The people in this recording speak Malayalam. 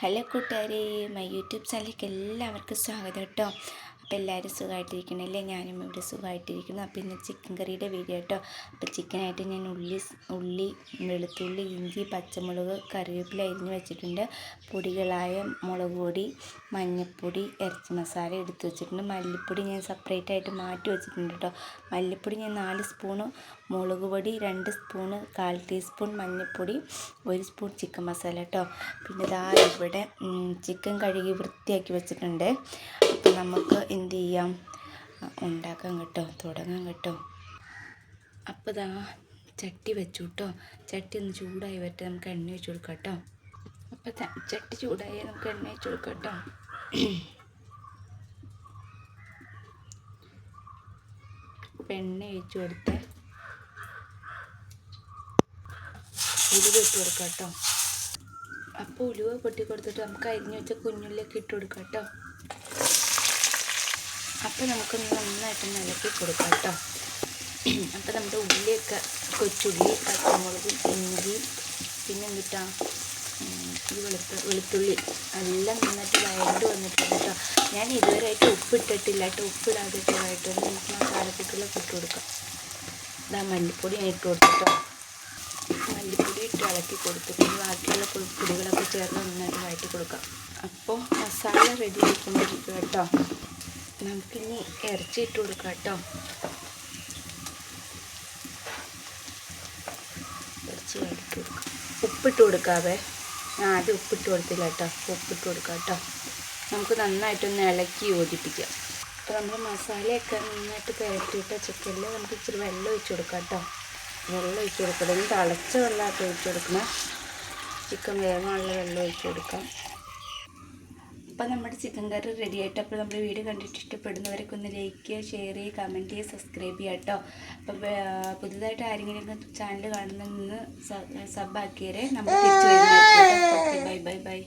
ഹലോ കൂട്ടുകാരെ മൈ യൂട്യൂബ് ചാനലിലേക്ക് എല്ലാവർക്കും സ്വാഗതം കേട്ടോ. അപ്പോൾ എല്ലാവരും സുഖമായിട്ടിരിക്കണല്ലേ ഞാനും ഇവിടെ സുഖമായിട്ടിരിക്കുന്നു. അപ്പോൾ ഇന്ന് ചിക്കൻ കറിയുടെ വീഡിയോ കേട്ടോ അപ്പോൾ ചിക്കനായിട്ട് ഞാൻ ഉള്ളി ഉള്ളി വെളുത്തുള്ളി ഇഞ്ചി പച്ചമുളക് കറിവേപ്പില അരിഞ്ഞ് വെച്ചിട്ടുണ്ട്. പൊടികളായ മുളക് പൊടി മഞ്ഞൾപ്പൊടി ഇറച്ചി മസാല എടുത്ത് വെച്ചിട്ടുണ്ട്. മല്ലിപ്പൊടി ഞാൻ സെപ്പറേറ്റ് ആയിട്ട് മാറ്റി വെച്ചിട്ടുണ്ട് കേട്ടോ മല്ലിപ്പൊടി ഞാൻ നാല് സ്പൂണ് മുളക് പൊടി രണ്ട് സ്പൂണ് കാൽ ടീസ്പൂൺ മഞ്ഞൾപ്പൊടി ഒരു സ്പൂൺ ചിക്കൻ മസാല കേട്ടോ പിന്നെ ഇതാ ഇവിടെ ചിക്കൻ കഴുകി വൃത്തിയാക്കി വെച്ചിട്ടുണ്ട്. നമുക്ക് എന്ത് ചെയ്യാം? ഉണ്ടാക്കാം കേട്ടോ തുടങ്ങാം കേട്ടോ. അപ്പോൾ ഇതാ ചട്ടി വെച്ചു കേട്ടോ. ചട്ടി ഒന്ന് ചൂടായി വരട്ടെ നമുക്ക് എണ്ണ വെച്ച് കൊടുക്കാം കേട്ടോ. അപ്പോൾ ചട്ടി ചൂടായി നമുക്ക് എണ്ണ വെച്ച് കൊടുക്കാം കേട്ടോ. അപ്പം എണ്ണ ഒഴിച്ച് കൊടുത്ത് ഉലുവ ഇട്ട് കൊടുക്കാം കേട്ടോ. അപ്പോൾ ഉലുവ പൊട്ടി കൊടുത്തിട്ട് നമുക്ക് അരിഞ്ഞ് വെച്ച കുഞ്ഞുള്ളിലേക്ക് ഇട്ട് കൊടുക്കാം കേട്ടോ. അപ്പോൾ നമുക്കൊന്ന് നന്നായിട്ട് നിലക്കി കൊടുക്കാം കേട്ടോ. അപ്പോൾ നമ്മുടെ ഉള്ളിയൊക്കെ കൊച്ചുള്ളി പച്ചമുളക് ഇഞ്ചി പിന്നെ എന്തിട്ടാ? ഈ വെളുത്ത വെളുത്തുള്ളി എല്ലാം നന്നായിട്ട് വഴണ്ട് വന്നിട്ടുണ്ട് കേട്ടോ. ഞാൻ ഇതുവരെയായിട്ട് ഉപ്പിട്ടിട്ടില്ല. കേട്ടോ ഉപ്പിടാതിട്ട് വഴറ്റുണ്ട് നമുക്ക് മസാലപ്പൊടികളൊക്കെ ഇട്ട് കൊടുക്കാം. ഇതാ മല്ലിപ്പൊടി ഞാൻ ഇട്ട് കൊടുത്തിട്ടോ. മല്ലിപ്പൊടി ഇട്ട് ഇളക്കി കൊടുത്തു പിന്നെ ബാക്കിയുള്ള പൊടികളൊക്കെ ചേർന്ന് നന്നായിട്ട് വഴറ്റി കൊടുക്കാം. അപ്പോൾ മസാല റെഡി ആയിക്കൊണ്ടിരിക്കും കേട്ടോ. നമുക്കിനി ഇറച്ചി ഇട്ട് കൊടുക്കാം കേട്ടോ. ഇറച്ചി ഇട്ട് കൊടുക്കാം. ഉപ്പിട്ട് കൊടുക്കാവേ. ഞാൻ ആദ്യം ഉപ്പിട്ട് കൊടുത്തില്ല കേട്ടോ. ഉപ്പിട്ട് കൊടുക്കാം കേട്ടോ. നമുക്ക് നന്നായിട്ടൊന്ന് ഇളക്കി യോജിപ്പിക്കാം. അപ്പോൾ നമ്മൾ മസാലയൊക്കെ നന്നായിട്ട് പുരട്ടിയിട്ട ചിക്കനിൽ നമുക്ക് ഇച്ചിരി വെള്ളം ഒഴിച്ച് കൊടുക്കാം കേട്ടോ. വെള്ളം ഒഴിച്ച് കൊടുക്കണം തിളച്ച വെള്ളമായിട്ട് ഒഴിച്ച് കൊടുക്കണം. ചിക്കൻ വേഗമുള്ള വെള്ളം ഒഴിച്ച് കൊടുക്കാം. അപ്പം നമ്മുടെ ചിക്കൻ കറി റെഡി ആയിട്ട് അപ്പോൾ നമ്മുടെ വീഡിയോ കണ്ടിട്ട് ഇഷ്ടപ്പെടുന്നവരൊക്കെ ഒന്ന് ലൈക്ക് ഷെയർ ചെയ്യുക കമന്റ് ചെയ്യുക സബ്സ്ക്രൈബ് ചെയ്യുക കേട്ടോ അപ്പോൾ പുതുതായിട്ട് ആരെങ്കിലും ചാനൽ കാണുന്ന സബ് ആക്കിയവരെ നമ്മൾ ബൈ ബൈ ബൈ